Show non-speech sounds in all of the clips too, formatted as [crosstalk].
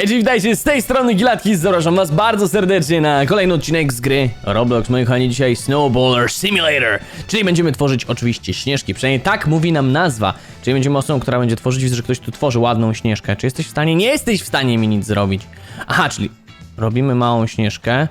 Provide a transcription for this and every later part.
Hej, witajcie, z tej strony Gilatki, zapraszam was bardzo serdecznie na kolejny odcinek z gry Roblox, moi kochani, dzisiaj Snowballer Simulator Czyli będziemy tworzyć oczywiście śnieżki, przynajmniej tak mówi nam nazwa Czyli będziemy osobą, która będzie tworzyć, widzę, że ktoś tu tworzy ładną śnieżkę Czy jesteś w stanie? Nie jesteś w stanie mi nic zrobić Aha, czyli robimy małą śnieżkę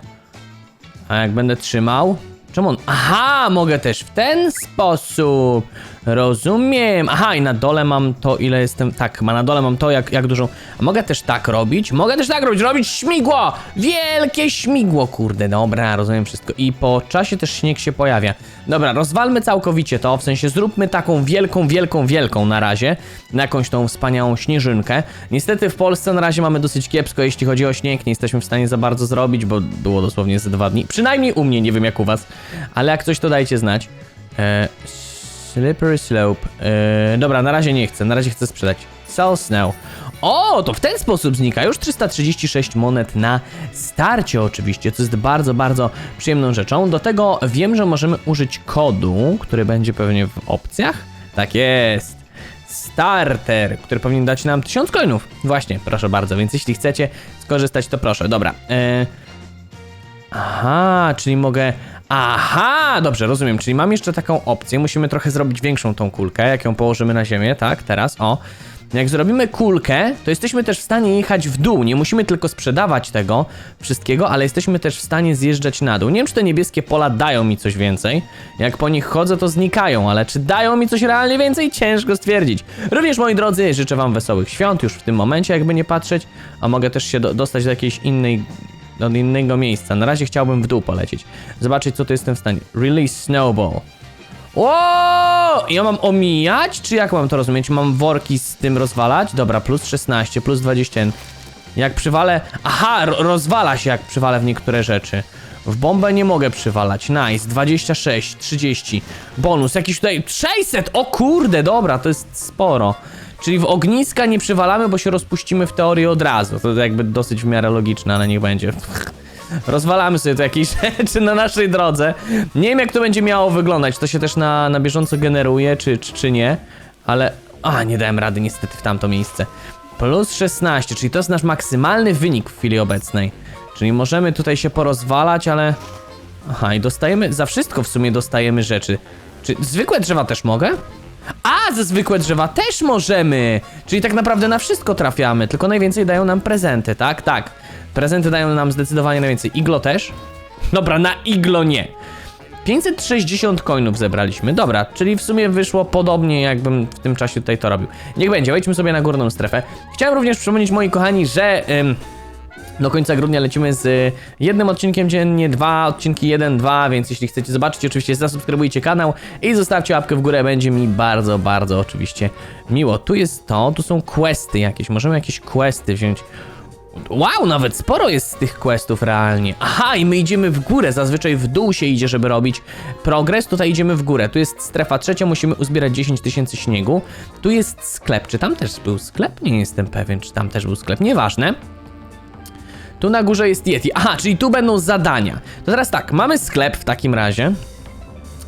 A jak będę trzymał? Czemu on? Aha, mogę też w ten sposób. Rozumiem. Aha, i na dole mam to, ile jestem. Tak, ma na dole mam to, jak, jak dużą. Mogę też tak robić? Mogę też tak robić. Robić śmigło! Wielkie śmigło, kurde. Dobra, rozumiem wszystko. I po czasie też śnieg się pojawia. Dobra, rozwalmy całkowicie to. W sensie zróbmy taką wielką, wielką, wielką na razie. Na jakąś tą wspaniałą śnieżynkę. Niestety w Polsce na razie mamy dosyć kiepsko, jeśli chodzi o śnieg. Nie jesteśmy w stanie za bardzo zrobić, bo było dosłownie ze dwa dni. Przynajmniej u mnie, nie wiem jak u was. Ale jak coś to dajcie znać. E, slippery slope. E, dobra, na razie nie chcę. Na razie chcę sprzedać. Sell snow. O, to w ten sposób znika. Już 336 monet na starcie oczywiście, co jest bardzo, bardzo przyjemną rzeczą. Do tego wiem, że możemy użyć kodu, który będzie pewnie w opcjach. Tak jest. Starter, który powinien dać nam 1000 coinów. Właśnie, proszę bardzo, więc jeśli chcecie skorzystać, to proszę. Dobra. E, Aha, czyli mogę. Aha, dobrze, rozumiem. Czyli mam jeszcze taką opcję. Musimy trochę zrobić większą tą kulkę, jak ją położymy na ziemię, tak? Teraz, o. Jak zrobimy kulkę, to jesteśmy też w stanie jechać w dół. Nie musimy tylko sprzedawać tego wszystkiego, ale jesteśmy też w stanie zjeżdżać na dół. Nie wiem, czy te niebieskie pola dają mi coś więcej. Jak po nich chodzę, to znikają, ale czy dają mi coś realnie więcej? Ciężko stwierdzić. Również, moi drodzy, życzę Wam wesołych świąt już w tym momencie, jakby nie patrzeć. A mogę też się do, dostać do jakiejś innej do innego miejsca. Na razie chciałbym w dół polecieć. Zobaczyć, co tu jestem w stanie. Release Snowball. O! Ja mam omijać? Czy jak mam to rozumieć? Mam worki z tym rozwalać? Dobra, plus 16, plus 20. Jak przywalę... Aha, ro- rozwala się jak przywalę w niektóre rzeczy. W bombę nie mogę przywalać. Nice, 26, 30. Bonus, jakiś tutaj 600! O kurde, dobra, to jest sporo. Czyli w ogniska nie przywalamy, bo się rozpuścimy w teorii od razu. To jakby dosyć w miarę logiczne, ale niech będzie. [laughs] Rozwalamy sobie tu jakieś [laughs] rzeczy na naszej drodze. Nie wiem jak to będzie miało wyglądać. To się też na, na bieżąco generuje, czy, czy, czy nie. Ale... A, nie dałem rady niestety w tamto miejsce. Plus 16, czyli to jest nasz maksymalny wynik w chwili obecnej. Czyli możemy tutaj się porozwalać, ale... Aha, i dostajemy... Za wszystko w sumie dostajemy rzeczy. Czy zwykłe drzewa też mogę? A, ze zwykłe drzewa też możemy! Czyli tak naprawdę na wszystko trafiamy, tylko najwięcej dają nam prezenty, tak? Tak. Prezenty dają nam zdecydowanie najwięcej. Iglo też? Dobra, na iglo nie. 560 coinów zebraliśmy. Dobra, czyli w sumie wyszło podobnie, jakbym w tym czasie tutaj to robił. Niech będzie, wejdźmy sobie na górną strefę. Chciałem również przypomnieć, moi kochani, że. Ym, do końca grudnia lecimy z y, jednym odcinkiem dziennie, dwa odcinki, jeden, dwa, więc jeśli chcecie zobaczyć, oczywiście zasubskrybujcie kanał i zostawcie łapkę w górę, będzie mi bardzo, bardzo oczywiście miło. Tu jest to, tu są questy jakieś, możemy jakieś questy wziąć. Wow, nawet sporo jest z tych questów realnie. Aha, i my idziemy w górę, zazwyczaj w dół się idzie, żeby robić progres, tutaj idziemy w górę. Tu jest strefa trzecia, musimy uzbierać 10 tysięcy śniegu. Tu jest sklep, czy tam też był sklep? Nie jestem pewien, czy tam też był sklep, nieważne. Tu na górze jest Yeti. Aha, czyli tu będą zadania. To teraz tak, mamy sklep w takim razie.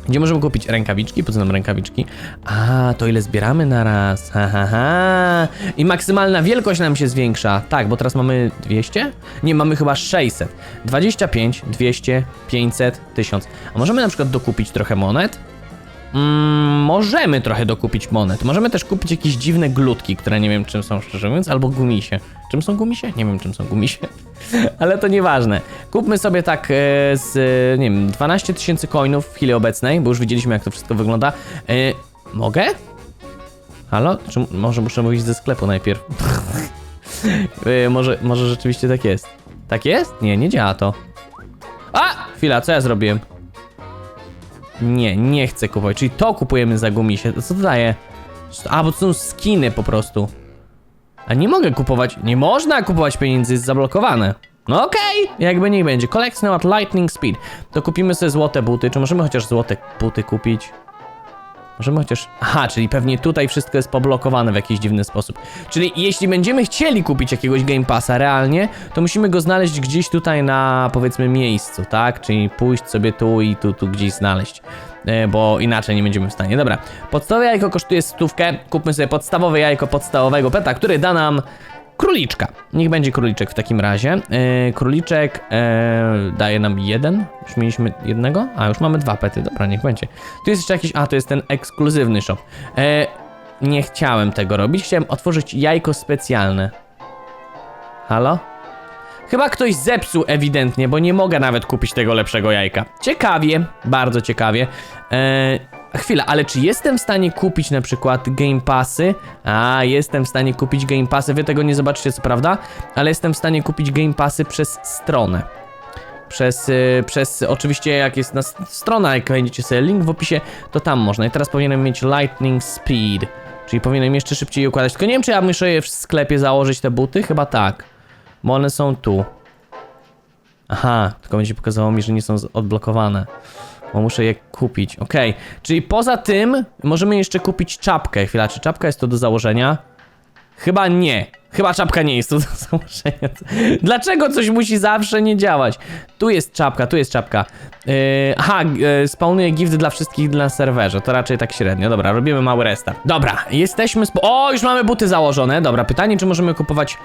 Gdzie możemy kupić rękawiczki? Po co nam rękawiczki? A, to ile zbieramy na raz? Ha, ha, ha. I maksymalna wielkość nam się zwiększa. Tak, bo teraz mamy 200? Nie, mamy chyba 600. 25, 200, 500, 1000. A możemy na przykład dokupić trochę monet? Mm, możemy trochę dokupić monet. Możemy też kupić jakieś dziwne glutki, które nie wiem czym są szczerze mówiąc, albo gumisie. Czym są gumisie? Nie wiem czym są gumisie. [laughs] Ale to nieważne. Kupmy sobie tak e, z, e, nie wiem, 12 tysięcy coinów w chwili obecnej, bo już widzieliśmy jak to wszystko wygląda. E, mogę? Halo? Czy może muszę mówić ze sklepu najpierw? [laughs] e, może, może rzeczywiście tak jest. Tak jest? Nie, nie działa to. A! Chwila, co ja zrobiłem? Nie, nie chcę kupować. Czyli to kupujemy za gumisie. Co to daje? A, bo to są skiny po prostu. A nie mogę kupować. Nie można kupować pieniędzy, jest zablokowane. No okej, jakby niech będzie. Collect now at lightning speed. To kupimy sobie złote buty. Czy możemy chociaż złote buty kupić? Możemy chociaż. Aha, czyli pewnie tutaj wszystko jest poblokowane w jakiś dziwny sposób. Czyli jeśli będziemy chcieli kupić jakiegoś Game Passa realnie, to musimy go znaleźć gdzieś tutaj na powiedzmy miejscu, tak? Czyli pójść sobie tu i tu, tu gdzieś znaleźć. E, Bo inaczej nie będziemy w stanie. Dobra, podstawowe jajko kosztuje stówkę. Kupmy sobie podstawowe jajko podstawowego peta, który da nam króliczka. Niech będzie króliczek w takim razie. Yy, króliczek yy, daje nam jeden. Już mieliśmy jednego? A, już mamy dwa pety. Dobra, niech będzie. Tu jest jeszcze jakiś... A, to jest ten ekskluzywny shop. Yy, nie chciałem tego robić. Chciałem otworzyć jajko specjalne. Halo? Chyba ktoś zepsuł ewidentnie, bo nie mogę nawet kupić tego lepszego jajka. Ciekawie, bardzo ciekawie. Eee, chwila, ale czy jestem w stanie kupić na przykład Game Passy? A, jestem w stanie kupić Game Passy, wy tego nie zobaczycie co prawda, ale jestem w stanie kupić Game Passy przez stronę. Przez, y, przez, oczywiście jak jest na strona, jak będziecie sobie link w opisie, to tam można. I teraz powinienem mieć Lightning Speed, czyli powinienem jeszcze szybciej je układać. Tylko nie wiem, czy ja muszę je w sklepie założyć, te buty? Chyba tak. Bo one są tu. Aha, tylko będzie pokazało mi, że nie są odblokowane. Bo muszę je kupić. Okej, czyli poza tym możemy jeszcze kupić czapkę. Chwila, czy czapka jest to do założenia? Chyba nie. Chyba czapka nie jest to do [laughs] założenia. Dlaczego coś musi zawsze nie działać? Tu jest czapka, tu jest czapka. Yy, aha, yy, gift dla wszystkich na serwerze. To raczej tak średnio. Dobra, robimy mały restart. Dobra, jesteśmy. Spo- o, już mamy buty założone. Dobra, pytanie, czy możemy kupować.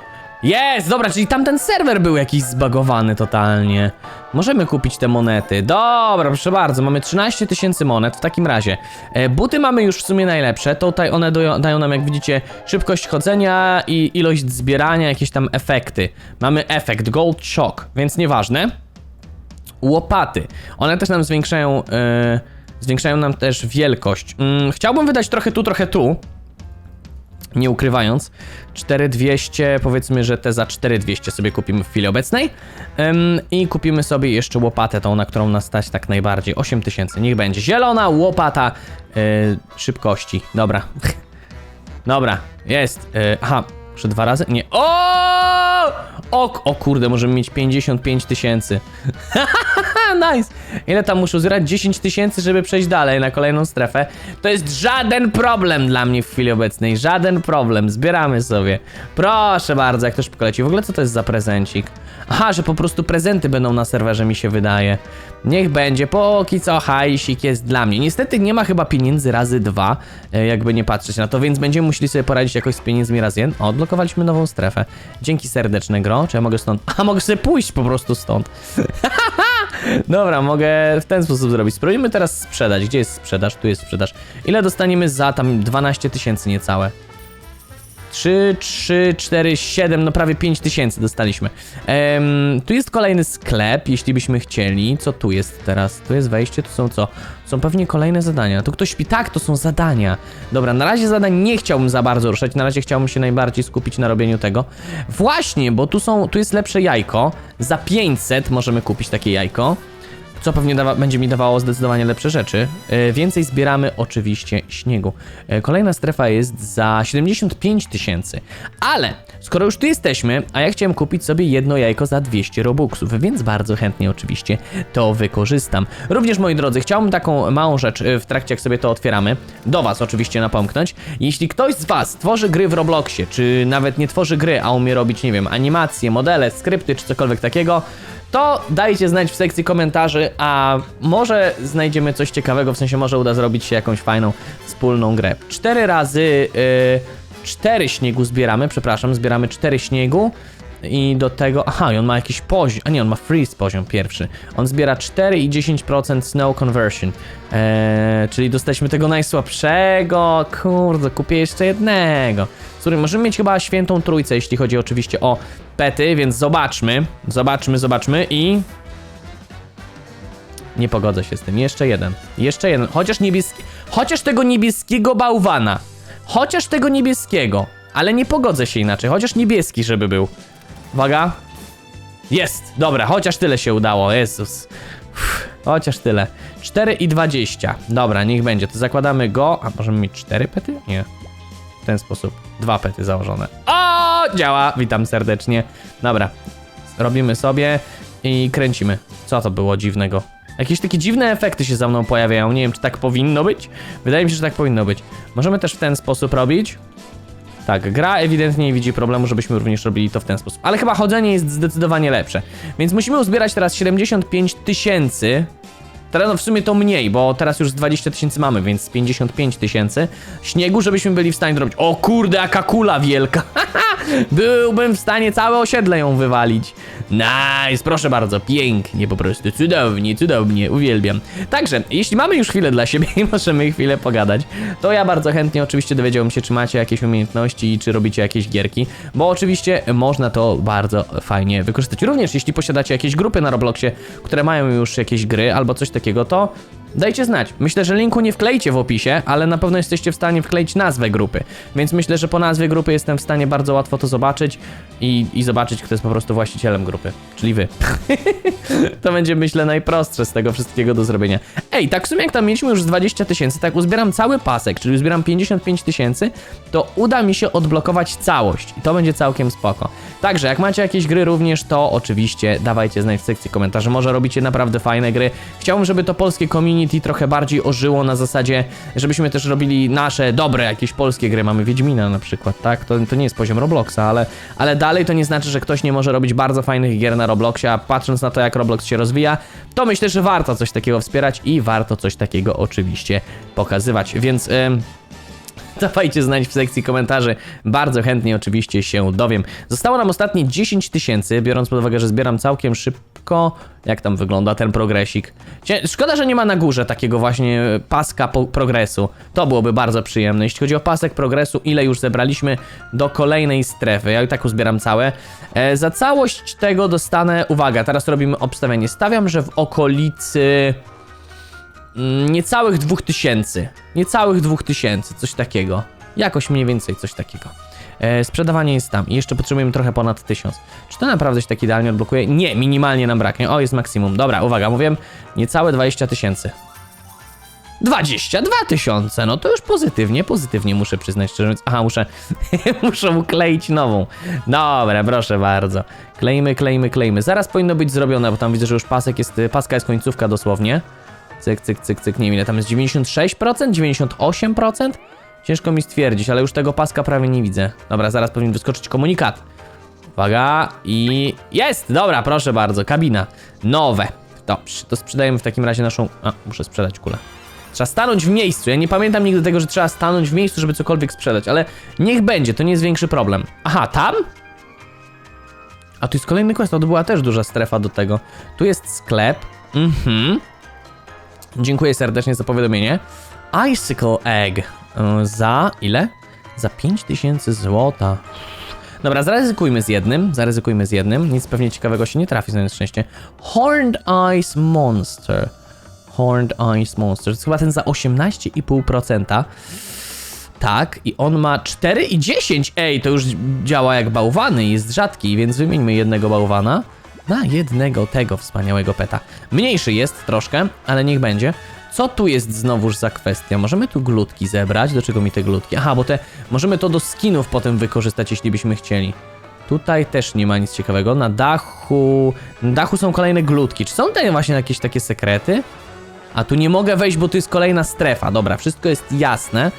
Jest! Dobra, czyli tamten serwer był jakiś zbagowany totalnie. Możemy kupić te monety. Dobra, proszę bardzo, mamy 13 tysięcy monet. W takim razie, e, buty mamy już w sumie najlepsze. Tutaj one dają, nam, jak widzicie, szybkość chodzenia i ilość zbierania, jakieś tam efekty. Mamy efekt Gold Shock, więc nieważne. Łopaty. One też nam zwiększają, e, zwiększają nam też wielkość. Mm, chciałbym wydać trochę tu, trochę tu nie ukrywając. 4200, powiedzmy, że te za 4200 sobie kupimy w chwili obecnej. Ym, I kupimy sobie jeszcze łopatę, tą, na którą nas stać tak najbardziej. 8000, niech będzie. Zielona łopata yy, szybkości. Dobra. [laughs] Dobra, jest. Yy, aha, muszę dwa razy? Nie. O! O, o kurde, możemy mieć 55 tysięcy. [laughs] nice. Ile tam muszę zbierać? 10 tysięcy, żeby przejść dalej na kolejną strefę. To jest żaden problem dla mnie w chwili obecnej. Żaden problem. Zbieramy sobie. Proszę bardzo, jak to szybko leci. W ogóle co to jest za prezencik? Aha, że po prostu prezenty będą na serwerze, mi się wydaje. Niech będzie, póki co hajsik jest dla mnie. Niestety nie ma chyba pieniędzy razy dwa, e, jakby nie patrzeć na to, więc będziemy musieli sobie poradzić jakoś z pieniędzmi razy jeden. O, odblokowaliśmy nową strefę. Dzięki serdeczne gro. Czy ja mogę stąd... [laughs] A, mogę sobie pójść po prostu stąd. [laughs] Dobra, mogę w ten sposób zrobić. Spróbujmy teraz sprzedać. Gdzie jest sprzedaż? Tu jest sprzedaż. Ile dostaniemy za tam 12 tysięcy niecałe? 3, 3, 4, 7, no prawie 5 tysięcy dostaliśmy. Em, tu jest kolejny sklep, jeśli byśmy chcieli. Co tu jest teraz? Tu jest wejście, tu są co? Są pewnie kolejne zadania. Tu ktoś śpi. Tak, to są zadania. Dobra, na razie zadań nie chciałbym za bardzo ruszać. Na razie chciałbym się najbardziej skupić na robieniu tego. Właśnie, bo tu są, tu jest lepsze jajko. Za 500 możemy kupić takie jajko co pewnie będzie mi dawało zdecydowanie lepsze rzeczy. E, więcej zbieramy oczywiście śniegu. E, kolejna strefa jest za 75 tysięcy. Ale skoro już tu jesteśmy, a ja chciałem kupić sobie jedno jajko za 200 robuxów, więc bardzo chętnie oczywiście to wykorzystam. Również moi drodzy, chciałbym taką małą rzecz e, w trakcie jak sobie to otwieramy, do was oczywiście napomknąć. Jeśli ktoś z was tworzy gry w Robloxie, czy nawet nie tworzy gry, a umie robić, nie wiem, animacje, modele, skrypty, czy cokolwiek takiego, to dajcie znać w sekcji komentarzy, a może znajdziemy coś ciekawego, w sensie może uda zrobić się jakąś fajną, wspólną grę. Cztery razy, yy, cztery śniegu zbieramy, przepraszam, zbieramy cztery śniegu i do tego, aha, i on ma jakiś poziom, a nie, on ma freeze poziom pierwszy. On zbiera 4 i 10% snow conversion, eee, czyli dostaliśmy tego najsłabszego, kurde, kupię jeszcze jednego. Słuchaj, możemy mieć chyba świętą trójcę, jeśli chodzi oczywiście o pety, więc zobaczmy, zobaczmy, zobaczmy i... Nie pogodzę się z tym. Jeszcze jeden. Jeszcze jeden. Chociaż niebieski. Chociaż tego niebieskiego bałwana. Chociaż tego niebieskiego. Ale nie pogodzę się inaczej. Chociaż niebieski, żeby był. Uwaga. Jest. Dobra, chociaż tyle się udało. Jezus. Uff, chociaż tyle. 4 i 20. Dobra, niech będzie. To zakładamy go. A możemy mieć 4 pety? Nie. W ten sposób. Dwa pety założone. O! Działa. Witam serdecznie. Dobra. Robimy sobie i kręcimy. Co to było dziwnego? Jakieś takie dziwne efekty się za mną pojawiają. Nie wiem, czy tak powinno być. Wydaje mi się, że tak powinno być. Możemy też w ten sposób robić. Tak, gra ewidentnie nie widzi problemu, żebyśmy również robili to w ten sposób. Ale chyba chodzenie jest zdecydowanie lepsze. Więc musimy uzbierać teraz 75 tysięcy. Teraz no w sumie to mniej, bo teraz już z 20 tysięcy mamy, więc 55 tysięcy śniegu, żebyśmy byli w stanie zrobić. O kurde, jaka kula wielka! [laughs] Byłbym w stanie całe osiedle ją wywalić. Nice, proszę bardzo, pięknie po prostu, cudownie, cudownie, uwielbiam. Także, jeśli mamy już chwilę dla siebie i możemy chwilę pogadać, to ja bardzo chętnie oczywiście dowiedziałbym się, czy macie jakieś umiejętności i czy robicie jakieś gierki, bo oczywiście można to bardzo fajnie wykorzystać. Również jeśli posiadacie jakieś grupy na Robloxie, które mają już jakieś gry albo coś takiego, to Dajcie znać. Myślę, że linku nie wklejcie w opisie, ale na pewno jesteście w stanie wkleić nazwę grupy. Więc myślę, że po nazwie grupy jestem w stanie bardzo łatwo to zobaczyć i, i zobaczyć, kto jest po prostu właścicielem grupy. Czyli wy. [laughs] to będzie, myślę, najprostsze z tego wszystkiego do zrobienia. Ej, tak w sumie jak tam mieliśmy już z 20 tysięcy, tak uzbieram cały pasek, czyli uzbieram 55 tysięcy, to uda mi się odblokować całość. I to będzie całkiem spoko. Także, jak macie jakieś gry również, to oczywiście dawajcie znać w sekcji komentarzy. Może robicie naprawdę fajne gry. Chciałbym, żeby to polskie community trochę bardziej ożyło na zasadzie, żebyśmy też robili nasze dobre jakieś polskie gry. Mamy Wiedźmina na przykład, tak? To, to nie jest poziom Robloxa, ale, ale dalej to nie znaczy, że ktoś nie może robić bardzo fajnych gier na Robloxie, a patrząc na to, jak Roblox się rozwija, to myślę, że warto coś takiego wspierać i warto coś takiego oczywiście pokazywać. Więc... Ym, [laughs] Dawajcie znać w sekcji komentarzy. Bardzo chętnie oczywiście się dowiem. Zostało nam ostatnie 10 tysięcy, biorąc pod uwagę, że zbieram całkiem szybko. Jak tam wygląda ten progresik? Szkoda, że nie ma na górze takiego właśnie paska po progresu. To byłoby bardzo przyjemne. Jeśli chodzi o pasek progresu, ile już zebraliśmy do kolejnej strefy. Ja i tak uzbieram całe. E, za całość tego dostanę, uwaga, teraz robimy obstawienie. Stawiam, że w okolicy... Mm, niecałych 2000. Niecałych 2000, coś takiego. Jakoś mniej więcej coś takiego. E, sprzedawanie jest tam i jeszcze potrzebujemy trochę ponad 1000. Czy to naprawdę się tak idealnie odblokuje? Nie, minimalnie nam braknie. O, jest maksimum. Dobra, uwaga, mówiłem niecałe 20 tysięcy. 22 tysiące, no to już pozytywnie, pozytywnie muszę przyznać szczerze mówiąc. Aha, muszę, [laughs] muszę ukleić nową. Dobra, proszę bardzo. Klejmy, klejmy, klejmy. Zaraz powinno być zrobione, bo tam widzę, że już pasek jest, paska jest końcówka dosłownie. Cyk, cyk, cyk, cyk, nie wiem tam jest, 96%, 98%? Ciężko mi stwierdzić, ale już tego paska prawie nie widzę. Dobra, zaraz powinien wyskoczyć komunikat. Uwaga i jest! Dobra, proszę bardzo, kabina. Nowe. Dobrze, to sprzedajemy w takim razie naszą... A, muszę sprzedać kulę. Trzeba stanąć w miejscu. Ja nie pamiętam nigdy tego, że trzeba stanąć w miejscu, żeby cokolwiek sprzedać, ale niech będzie, to nie jest większy problem. Aha, tam? A tu jest kolejny quest, to była też duża strefa do tego. Tu jest sklep. Mhm. Dziękuję serdecznie za powiadomienie. Icicle Egg. Y, Za ile? Za 5000 złota. Dobra, zaryzykujmy z jednym, zaryzykujmy z jednym. Nic pewnie ciekawego się nie trafi, znając szczęście. Horned Ice Monster. Horned Ice Monster. To jest chyba ten za 18,5%. Tak, i on ma 4 i 10. Ej, to już działa jak bałwany, jest rzadki, więc wymieńmy jednego bałwana na jednego tego wspaniałego peta. Mniejszy jest troszkę, ale niech będzie. Co tu jest znowuż za kwestia? Możemy tu glutki zebrać. Do czego mi te glutki? Aha, bo te możemy to do skinów potem wykorzystać, jeśli byśmy chcieli. Tutaj też nie ma nic ciekawego. Na dachu. Na dachu są kolejne glutki. Czy są tutaj właśnie jakieś takie sekrety? A tu nie mogę wejść, bo tu jest kolejna strefa. Dobra, wszystko jest jasne.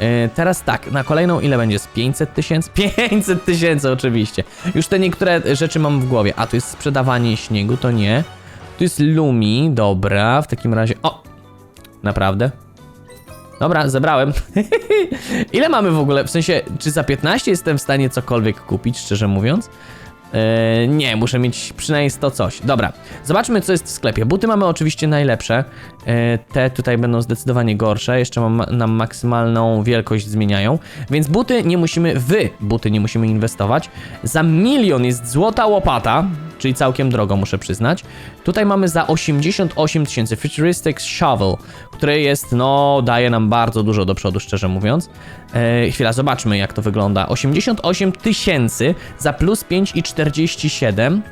Yy, teraz tak, na kolejną ile będzie? Z 500 tysięcy? [laughs] 500 tysięcy oczywiście. Już te niektóre rzeczy mam w głowie. A tu jest sprzedawanie śniegu, to nie. Tu jest Lumi, dobra, w takim razie... O! Naprawdę? Dobra, zebrałem. [laughs] ile mamy w ogóle? W sensie, czy za 15 jestem w stanie cokolwiek kupić, szczerze mówiąc? Eee, nie, muszę mieć przynajmniej 100 coś. Dobra, zobaczmy co jest w sklepie. Buty mamy oczywiście najlepsze. Eee, te tutaj będą zdecydowanie gorsze. Jeszcze mam, nam maksymalną wielkość zmieniają. Więc buty nie musimy, wy buty nie musimy inwestować. Za milion jest złota łopata, czyli całkiem drogo muszę przyznać. Tutaj mamy za 88 tysięcy Futuristic Shovel, który jest, no, daje nam bardzo dużo do przodu, szczerze mówiąc. Eee, chwila, zobaczmy jak to wygląda. 88 tysięcy za plus 5 i 47.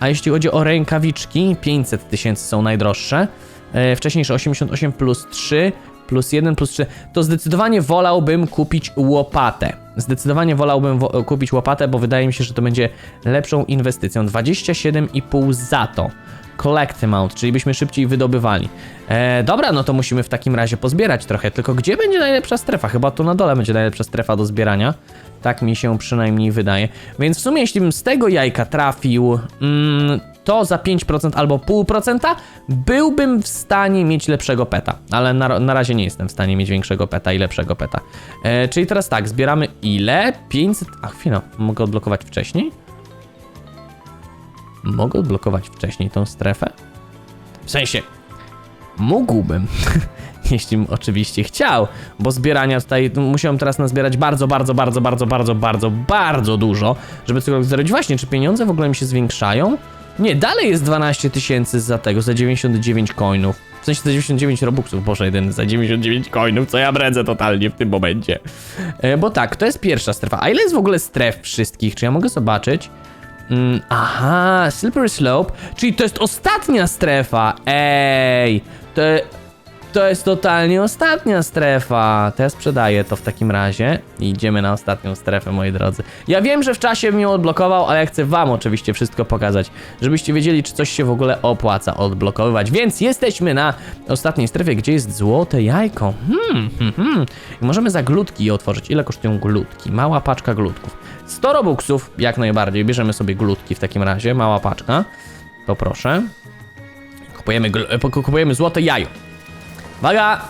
A jeśli chodzi o rękawiczki, 500 tysięcy są najdroższe. E, wcześniejsze 88 plus 3 plus 1 plus 3. To zdecydowanie wolałbym kupić łopatę. Zdecydowanie wolałbym wo- kupić łopatę, bo wydaje mi się, że to będzie lepszą inwestycją. 27,5 za to. Collect amount, czyli byśmy szybciej wydobywali. E, dobra, no to musimy w takim razie pozbierać trochę. Tylko gdzie będzie najlepsza strefa? Chyba tu na dole będzie najlepsza strefa do zbierania. Tak mi się przynajmniej wydaje. Więc w sumie, jeśli bym z tego jajka trafił, mm, to za 5% albo 0,5% byłbym w stanie mieć lepszego peta. Ale na, na razie nie jestem w stanie mieć większego peta i lepszego peta. E, czyli teraz tak, zbieramy ile? 500... A chwila, mogę odblokować wcześniej? Mogę odblokować wcześniej tą strefę? W sensie, mógłbym, [laughs] jeśli oczywiście chciał, bo zbierania tutaj musiałem teraz nazbierać bardzo, bardzo, bardzo, bardzo, bardzo, bardzo, bardzo dużo, żeby cokolwiek zrobić. Właśnie, czy pieniądze w ogóle mi się zwiększają? Nie, dalej jest 12 tysięcy za tego, za 99 coinów. W sensie za 99 robuxów, boże jeden, za 99 coinów, co ja bredzę totalnie w tym momencie. E, bo tak, to jest pierwsza strefa. A ile jest w ogóle stref wszystkich? Czy ja mogę zobaczyć? Mm, aha, Slippery Slope, czyli to jest ostatnia strefa. Ej, to, to jest totalnie ostatnia strefa. To ja sprzedaję to w takim razie idziemy na ostatnią strefę, moi drodzy. Ja wiem, że w czasie ją odblokował, ale ja chcę wam oczywiście wszystko pokazać, żebyście wiedzieli, czy coś się w ogóle opłaca odblokowywać. Więc jesteśmy na ostatniej strefie, gdzie jest złote jajko. Hmm, hmm, hmm. I możemy za glutki je otworzyć. Ile kosztują glutki? Mała paczka glutków. 100 robuxów, jak najbardziej. Bierzemy sobie glutki w takim razie, mała paczka. Poproszę. Kupujemy, gl- e, kupujemy złote jajo. Uwaga!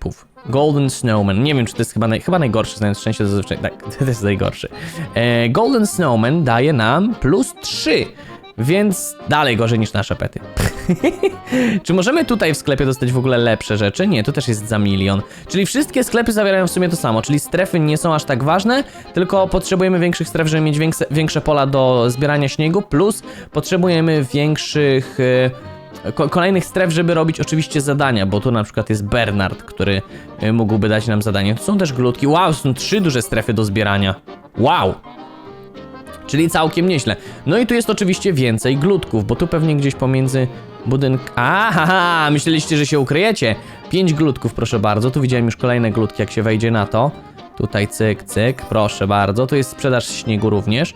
Puf. Golden Snowman. Nie wiem, czy to jest chyba, naj, chyba najgorszy, znając szczęście zazwyczaj. Tak, [laughs] to jest najgorszy. E, Golden Snowman daje nam plus 3, więc dalej gorzej niż nasze pety. [laughs] czy możemy tutaj w sklepie dostać w ogóle lepsze rzeczy? Nie, to też jest za milion. Czyli wszystkie sklepy zawierają w sumie to samo, czyli strefy nie są aż tak ważne, tylko potrzebujemy większych stref, żeby mieć większe, pola do zbierania śniegu, plus potrzebujemy większych... E, kolejnych stref, żeby robić oczywiście zadania, bo tu na przykład jest Bernard, który y, mógłby dać nam zadanie. Tu są też glutki. Wow, są trzy duże strefy do zbierania. Wow! Czyli całkiem nieźle. No i tu jest oczywiście więcej glutków, bo tu pewnie gdzieś pomiędzy budynk... Aha, myśleliście, że się ukryjecie. Pięć glutków, proszę bardzo. Tu widziałem już kolejne glutki, jak się wejdzie na to. Tutaj cyk, cyk, proszę bardzo. Tu jest sprzedaż śniegu również.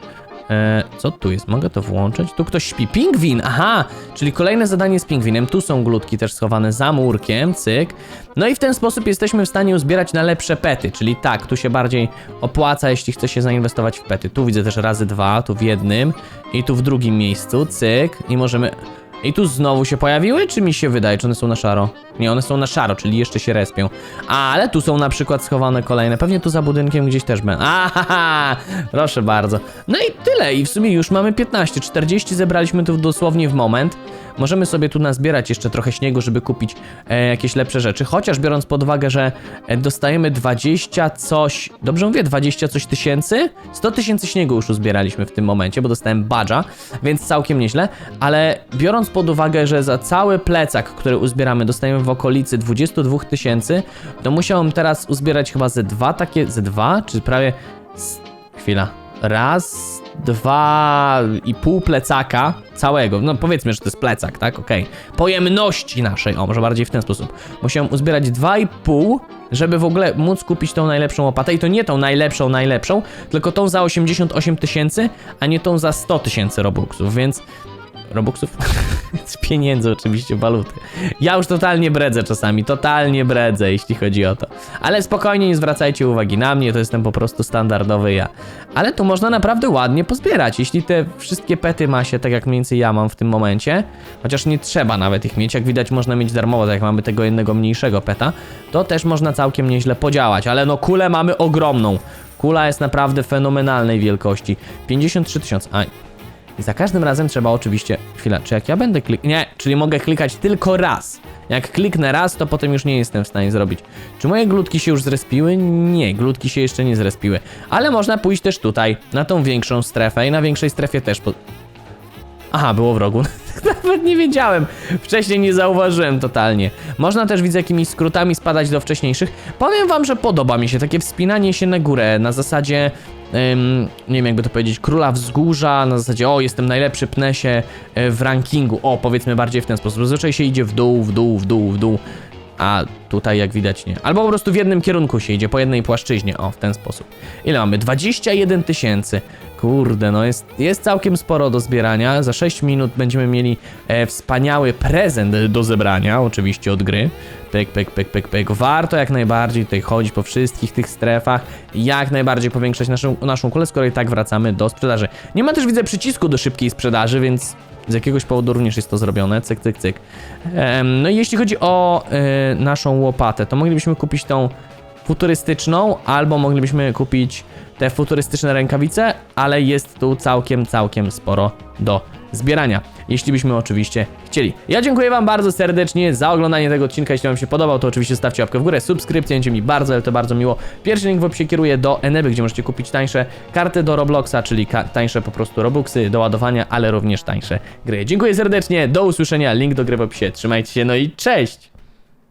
E, co tu jest? Mogę to włączyć? Tu ktoś śpi. Pingwin! Aha! Czyli kolejne zadanie z pingwinem. Tu są glutki też schowane za murkiem. Cyk. No i w ten sposób jesteśmy w stanie uzbierać na lepsze pety. Czyli tak, tu się bardziej opłaca, jeśli chce się zainwestować w pety. Tu widzę też razy dwa, tu w jednym i tu w drugim miejscu. Cyk. I możemy... I tu znowu się pojawiły, czy mi się wydaje, czy one są na szaro? Nie, one są na szaro, czyli jeszcze się respią. Ale tu są na przykład schowane kolejne. Pewnie tu za budynkiem gdzieś też będą. Aha, proszę bardzo. No i tyle. I w sumie już mamy 15. 40 zebraliśmy tu dosłownie w moment. Możemy sobie tu nazbierać jeszcze trochę śniegu, żeby kupić e, jakieś lepsze rzeczy. Chociaż biorąc pod uwagę, że e, dostajemy 20 coś. Dobrze mówię, 20 coś tysięcy? 100 tysięcy śniegu już uzbieraliśmy w tym momencie, bo dostałem badża, więc całkiem nieźle. Ale biorąc pod uwagę, że za cały plecak, który uzbieramy, dostajemy w okolicy 22 tysięcy, to musiałbym teraz uzbierać chyba ze dwa takie, ze dwa, czy prawie. Chwila. Raz, dwa i pół plecaka całego. No powiedzmy, że to jest plecak, tak? Okej. Pojemności naszej, o może bardziej w ten sposób. Musiałem uzbierać dwa i pół, żeby w ogóle móc kupić tą najlepszą łopatę. I to nie tą najlepszą, najlepszą, tylko tą za 88 tysięcy, a nie tą za 100 tysięcy robuxów, więc Robuxów? [laughs] Z pieniędzy oczywiście, waluty. Ja już totalnie bredzę czasami, totalnie bredzę, jeśli chodzi o to. Ale spokojnie, nie zwracajcie uwagi na mnie, to jestem po prostu standardowy ja. Ale tu można naprawdę ładnie pozbierać, jeśli te wszystkie pety ma się tak jak mniej więcej ja mam w tym momencie, chociaż nie trzeba nawet ich mieć, jak widać można mieć darmowo, tak jak mamy tego jednego mniejszego peta, to też można całkiem nieźle podziałać, ale no kulę mamy ogromną. Kula jest naprawdę fenomenalnej wielkości. 53 tysiące. A, i za każdym razem trzeba oczywiście. Chwila, czy jak ja będę klik. Nie, czyli mogę klikać tylko raz. Jak kliknę raz, to potem już nie jestem w stanie zrobić. Czy moje glutki się już zrespiły? Nie, glutki się jeszcze nie zrespiły. Ale można pójść też tutaj, na tą większą strefę i na większej strefie też. Po... Aha, było w rogu. [laughs] Nawet nie wiedziałem. Wcześniej nie zauważyłem totalnie. Można też widzę jakimiś skrótami spadać do wcześniejszych. Powiem wam, że podoba mi się takie wspinanie się na górę na zasadzie ym, nie wiem jakby to powiedzieć, króla wzgórza, na zasadzie o, jestem najlepszy, pnę się e, w rankingu. O, powiedzmy bardziej w ten sposób. Zazwyczaj się idzie w dół, w dół, w dół, w dół. A tutaj jak widać nie. Albo po prostu w jednym kierunku się idzie, po jednej płaszczyźnie. O, w ten sposób. Ile mamy? 21 tysięcy. Kurde, no jest, jest całkiem sporo do zbierania. Za 6 minut będziemy mieli e, wspaniały prezent do zebrania, oczywiście od gry. Pyk, pyk, pyk, pyk, pyk. Warto jak najbardziej tutaj chodzić po wszystkich tych strefach. Jak najbardziej powiększać naszą, naszą kulę, skoro i tak wracamy do sprzedaży. Nie ma też, widzę, przycisku do szybkiej sprzedaży, więc Z jakiegoś powodu również jest to zrobione, cyk, cyk, cyk. No i jeśli chodzi o e, naszą łopatę, to moglibyśmy kupić tą futurystyczną, albo moglibyśmy kupić te futurystyczne rękawice, ale jest tu całkiem, całkiem sporo do zbierania, jeśli byśmy oczywiście chcieli. Ja dziękuję Wam bardzo serdecznie za oglądanie tego odcinka. Jeśli Wam się podobał, to oczywiście stawcie łapkę w górę, subskrypcję, będzie mi bardzo, ale to bardzo miło. Pierwszy link w opisie kieruje do Eneby, gdzie możecie kupić tańsze karty do Robloxa, czyli tańsze po prostu Robuxy do ładowania, ale również tańsze gry. Dziękuję serdecznie, do usłyszenia, link do gry w opisie. Trzymajcie się, no i cześć!